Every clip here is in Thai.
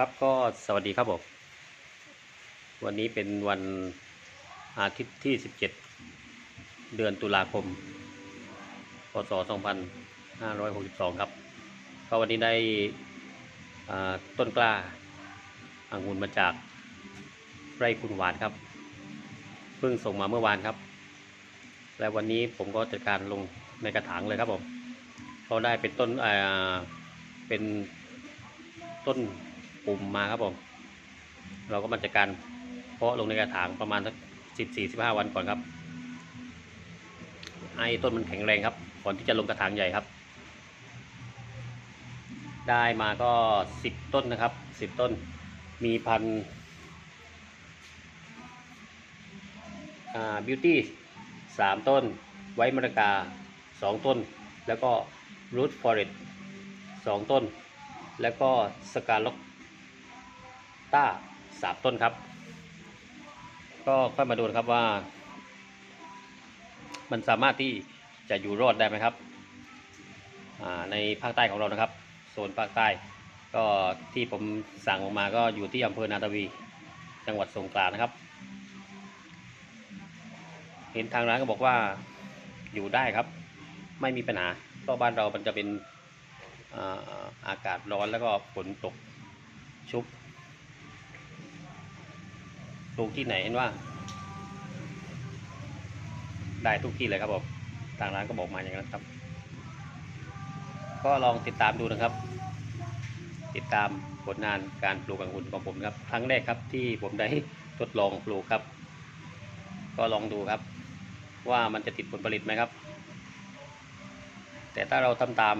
ครับก็สวัสดีครับผมวันนี้เป็นวันอาทิตย์ที่ 17 เดือนตุลาคม พศ 2562 ครับ ก็วันนี้ได้ต้นกล้าอังุ่นมาจากไร่คุณหวานครับ เพิ่งส่งมาเมื่อวานครับ และวันนี้ผมก็จัดการลงในกระถางเลยครับผมเขาได้เป็นต้นเป็นต้น ปุ่มมาครับผม เราก็มาจัดการเพาะลงในกระถางประมาณสักสิบสี่สิบห้าวันก่อนครับ ให้ต้นมันแข็งแรงครับ ก่อนที่จะลงกระถางใหญ่ครับ ได้มาก็สิบต้นนะครับสิบต้น มีพันบิวตี้สามต้น ไว้มรกาสองต้น แล้วก็รูทฟอเรสสองต้น แล้วก็สกาล็อก ต้าสามต้นครับ ก็ค่อยมาดูนะครับว่า มันสามารถที่จะอยู่รอดได้ไหมครับในภาคใต้ของเรานะครับโซนภาคใต้ ก็ที่ผมสั่งออกมาก็อยู่ที่อำเภอนาตาวี จังหวัดสงขลานะครับ เห็นทางร้านก็บอกว่าอยู่ได้ครับ ไม่มีปัญหาเพราะบ้านเรามันจะเป็นอาอากาศร้อนแล้วก็ฝนตกชุบ ลูกที่ไหนเห็นว่า ได้ทุกที่เลยครับผมทางร้านก็บอกมาอย่างนั้นครับ ก็ลองติดตามดูนะครับ ติดตามผลงานการปลูกองุ่นของผมครับ ครั้งแรกครับที่ผมได้ทดลองปลูกครับ ก็ลองดูครับ ว่ามันจะติดผลผลิตไหมครับ แต่ถ้าเราทำตาม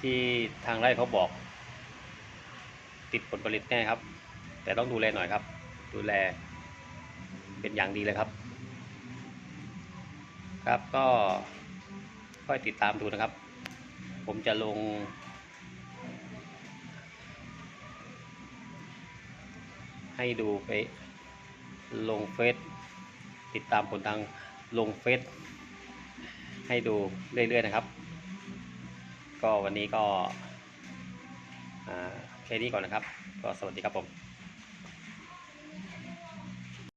ที่ทางไร่เขาบอก ติดผลผลิตแน่ครับ แต่ต้องดูแลหน่อยครับ ดูแล เป็นอย่างดีเลยครับ ครับก็ค่อยติดตามดูนะครับ ผมจะลง ให้ดูไปลงเฟซติดตามผลทางลงเฟซให้ดูเรื่อย ๆ นะครับ ก็วันนี้ก็แค่นี้ก่อนนะครับ ก็สวัสดีครับผม